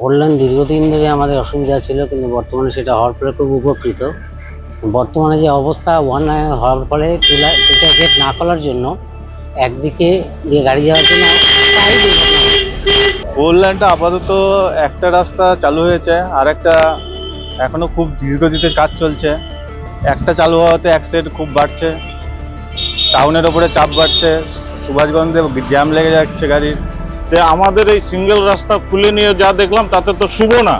কল্যাণ দীর্ঘদিন ধরে আমাদের অসুবিধা ছিল, কিন্তু বর্তমানে সেটা হওয়ার ফলে খুব উপকৃত। বর্তমানে যে অবস্থা ওয়ান নাইন হওয়ার ফলে চুলা দুটো গেট না খোলার জন্য একদিকে দিয়ে গাড়ি যাওয়ার জন্য। লাইনটা আপাতত একটা রাস্তা চালু হয়েছে, আর একটা এখনও খুব ধীরগতিতে কাজ চলছে। একটা চালু হওয়াতে অ্যাক্সিডেন্ট খুব বাড়ছে টাউনের ওপরে চাপ বাড়ছে, সুভাষগঞ্জে জ্যাম লেগে যাচ্ছে গাড়ির। যে আমাদের এই সিঙ্গেল রাস্তা খুলে নিয়ে যা দেখলাম, তাতে তো শুভ না,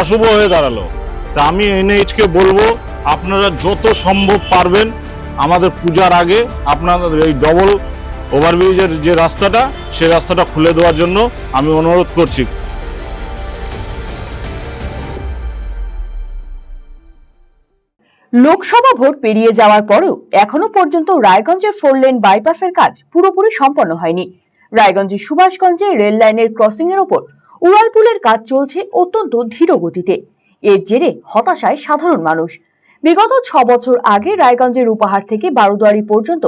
অশুভ হয়ে দাঁড়াল। তা আমি এনএইচকে বলব, আপনারা যত সম্ভব পারবেন আমাদের পূজার আগে আপনাদের এই ডবল ওভারব্রিজের যে রাস্তাটা সেই রাস্তাটা খুলে দেওয়ার জন্য আমি অনুরোধ করছি। লোকসভা ভোট পেরিয়ে যাওয়ার পরেও এখনও পর্যন্ত রায়গঞ্জের ফোর লেন বাইপাসের কাজ পুরোপুরি সম্পন্ন হয়নি। রায়গঞ্জের সুভাষগঞ্জে রেল লাইনের ক্রসিং এর ওপর উড়ালপুলের কাজ চলছে অত্যন্ত ধীর গতিতে। এর জেরে হতাশায় সাধারণ মানুষ। বিগত ছ বছর আগে রায়গঞ্জের উপহার থেকে বারোদুয়ারি পর্যন্ত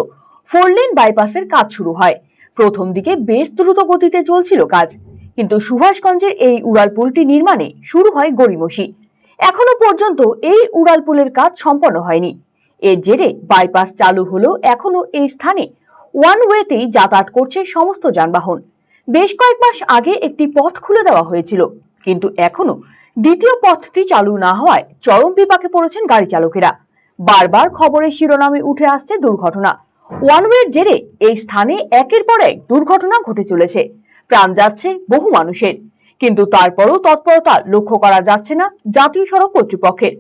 ফোর লেন বাইপাসের কাজ শুরু হয়। প্রথম দিকে বেশ দ্রুত গতিতে চলছিল কাজ, কিন্তু সুভাষগঞ্জের এই উড়ালপুলটি নির্মাণে শুরু হয় গড়িমসি। এখনও পর্যন্ত এই উড়ালপুলের কাজ সম্পন্ন হয়নি। এর জেরে বাইপাস চালু হলেও এখনও এই স্থানে ওয়ান ওয়েতেই যাতায়াত করছে সমস্ত যানবাহন। বেশ কয়েক মাস আগে একটি পথ খুলে দেওয়া হয়েছিল, কিন্তু এখনও দ্বিতীয় পথটি চালু না হওয়ায় চরম বিপাকে পড়েছেন গাড়ি চালকেরা। বারবার খবরের শিরোনামে উঠে আসছে দুর্ঘটনা। ওয়ান ওয়ের জেরে এই স্থানে একের পর এক দুর্ঘটনা ঘটে চলেছে। প্রাণ যাচ্ছে বহু মানুষের, কিন্তু তারপরও তৎপরতা লক্ষ্য করা যাচ্ছে না জাতীয় সড়ক কর্তৃপক্ষের।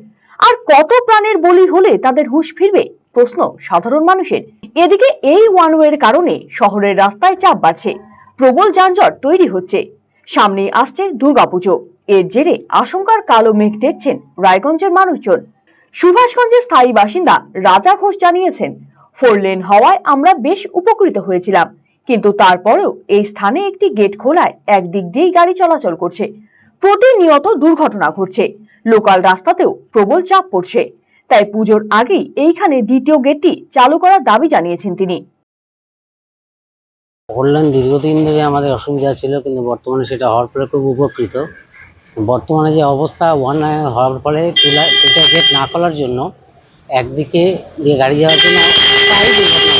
আর কত প্রাণের বলি হলে তাদের হুঁশ ফিরবে প্রশ্ন সাধারণ মানুষের। এদিকে এই ওয়ান ওয়ের কারণে শহরের রাস্তায় চাপ বাড়ছে, প্রবল যানজট তৈরি হচ্ছে। সামনে আসছে দুর্গাপুজো। এর জেরে আশঙ্কার কালো মেঘ দেখছেন রায়গঞ্জের মানুষজন। সুভাষগঞ্জের স্থায়ী বাসিন্দা রাজা ঘোষ জানিয়েছেন, ফোর লেন হওয়ায় আমরা বেশ উপকৃত হয়েছিলাম, কিন্তু তারপরেও এই স্থানে একটি গেট খোলায় একদিক দিয়েই গাড়ি চলাচল করছে। প্রতিনিয়ত দুর্ঘটনা ঘটছে। লোকাল রাস্তাতেও প্রবল চাপ পড়ছে। তাই পুজোর আগেই এইখানে দ্বিতীয় গেটটি চালু করার দাবি জানিয়েছেন তিনি। কল্যাণ দীর্ঘদিন ধরে আমাদের অসুবিধা ছিল, কিন্তু বর্তমানে সেটা হওয়ার ফলে খুব উপকৃত। বর্তমানে যে অবস্থা ওয়ান হওয়ার ফলে গেট না খোলার জন্য একদিকে দিয়ে গাড়ি যাওয়ার জন্য প্রায়ই দুর্ঘটনা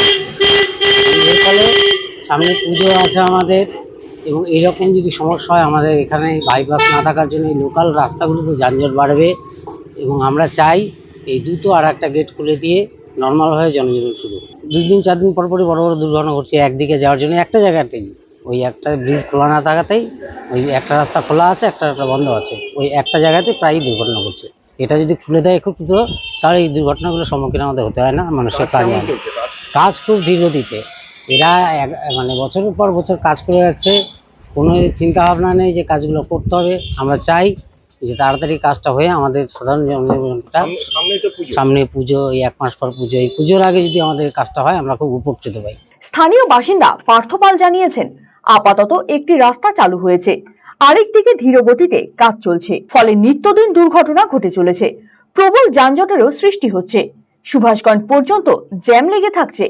এর ফলে সামনে পুজো আছে আমাদের এবং এরকম যদি সমস্যা হয়, আমাদের এখানে বাইপাস না থাকার জন্য লোকাল রাস্তাগুলোতে যানজট বাড়বে এবং আমরা চাই এই দুটো আর একটা গেট খুলে দিয়ে নর্মালভাবে জনজীবন শুরু। দুই দিন চার দিন পর পরই বড় বড় দুর্ঘটনা ঘটছে একদিকে যাওয়ার জন্য একটা জায়গাতেই ওই একটা ব্রিজ খোলা না থাকাতেই ওই একটা রাস্তা খোলা আছে একটা রাস্তা বন্ধ আছে ওই একটা জায়গাতে প্রায়ই দুর্ঘটনা ঘটছে। এটা যদি খুলে দেয় খুব দ্রুত তাহলে এই দুর্ঘটনাগুলোর সম্মুখীন আমাদের হতে হয় না মানুষের কাজ কাজ খুব ধীরগতিতে। এরা এক- মানে বছরের পর বছর কাজ করে যাচ্ছে কোনো চিন্তা ভাবনা নেই যে কাজগুলো করতে হবে আমরা চাই যে তাড়াতাড়ি কাজটা হয়ে আমাদের সাধারণ জনজীবনটা সামনে পুজো। এই এক মাস পর পুজো এই পুজোর আগে যদি আমাদের কাজটা হয় আমরা খুব উপকৃত পাই স্থানীয় বাসিন্দা পার্থপাল জানিয়েছেন আপাতত একটি রাস্তা চালু হয়েছে। আরেকদিকে ধীর গতিতে কাজ চলছে ফলে নিত্যদিন দুর্ঘটনা ঘটে চলেছে। প্রবল যানজটেরও সৃষ্টি হচ্ছে। সুভাষগঞ্জ পর্যন্ত জ্যাম লেগে থাকছে।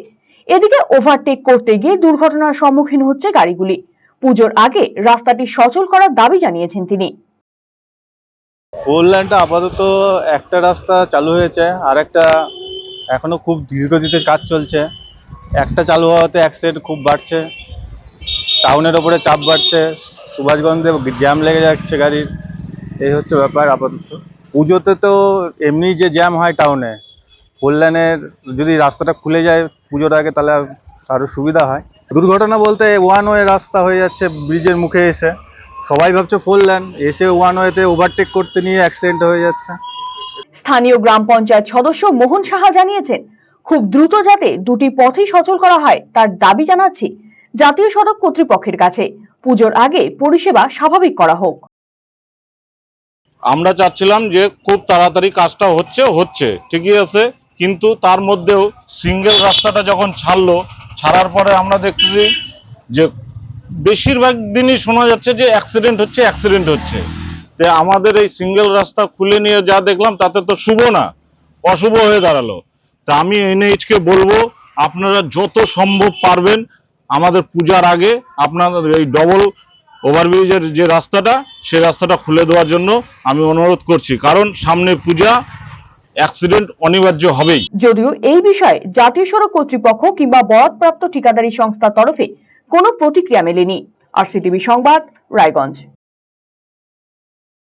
এদিকে ওভারটেক করতে গিয়ে দুর্ঘটনার সম্মুখীন হচ্ছে গাড়িগুলি। পুজোর আগে রাস্তাটি সচল করার দাবি জানিয়েছেন তিনি। ফোর লাইনটা আপাতত একটা রাস্তা চালু হয়েছে আর একটা এখনও খুব ধীরগতিতে কাজ চলছে। একটা চালু হওয়াতে অ্যাক্সিডেন্ট খুব বাড়ছে টাউনের ওপরে চাপ বাড়ছে সুভাষগঞ্জে জ্যাম লেগে যাচ্ছে গাড়ির। এই হচ্ছে ব্যাপার আপাতত। পুজোতে তো এমনি যে জ্যাম হয় টাউনে ফোর লাইনের যদি রাস্তাটা খুলে যায় পুজোর আগে তাহলে আরও সুবিধা হয়। দুর্ঘটনা বলতে ওয়ান ওয়ে রাস্তা হয়ে যাচ্ছে ব্রিজের মুখে এসে। সবাই ভাবছে ফোর লাইন এসে ওয়ান ওয়েতে ওভারটেক করতে নিয়ে অ্যাক্সিডেন্ট হয়ে যাচ্ছে। স্থানীয় গ্রাম পঞ্চায়েত সদস্য মোহন সাহা জানিয়েছেন খুব দ্রুত যাতে দুটি পথই সচল করা হয় তার দাবি জানাচ্ছি জাতীয় সড়ক কর্তৃপক্ষের কাছে। পুজোর আগে পরিষেবা স্বাভাবিক করা হোক। আমরা চাচ্ছিলাম যে খুব তাড়াতাড়ি কাজটা হচ্ছে হচ্ছে ঠিকই আছে কিন্তু তার মধ্যেও সিঙ্গেল রাস্তাটা যখন ছাড়লো ছাড়ার পরে আমরা দেখতেছি যে বেশিরভাগ দিনই শোনা যাচ্ছে যে অ্যাক্সিডেন্ট হচ্ছে অ্যাক্সিডেন্ট হচ্ছে। তো আমাদের এই সিঙ্গেল রাস্তা খুলে নিয়ে যা দেখলাম, তাতে তো শুভ না, অশুভ হয়ে দাঁড়াল। তা আমি এনএইচকে বলব, আপনারা যত সম্ভব পারবেন আমাদের পূজার আগে আপনাদের এই ডবল ওভারব্রিজের যে রাস্তাটা সেই রাস্তাটা খুলে দেওয়ার জন্য আমি অনুরোধ করছি। কারণ সামনে পূজা অ্যাক্সিডেন্ট অনিবার্য হবেই। যদিও এই বিষয়ে জাতীয় সড়ক কর্তৃপক্ষ কিংবা বরাদপ্রাপ্ত ঠিকাদারি সংস্থার তরফে কোনো প্রতিক্রিয়া মেলেনি। আর সিটিভি সংবাদ রায়গঞ্জ।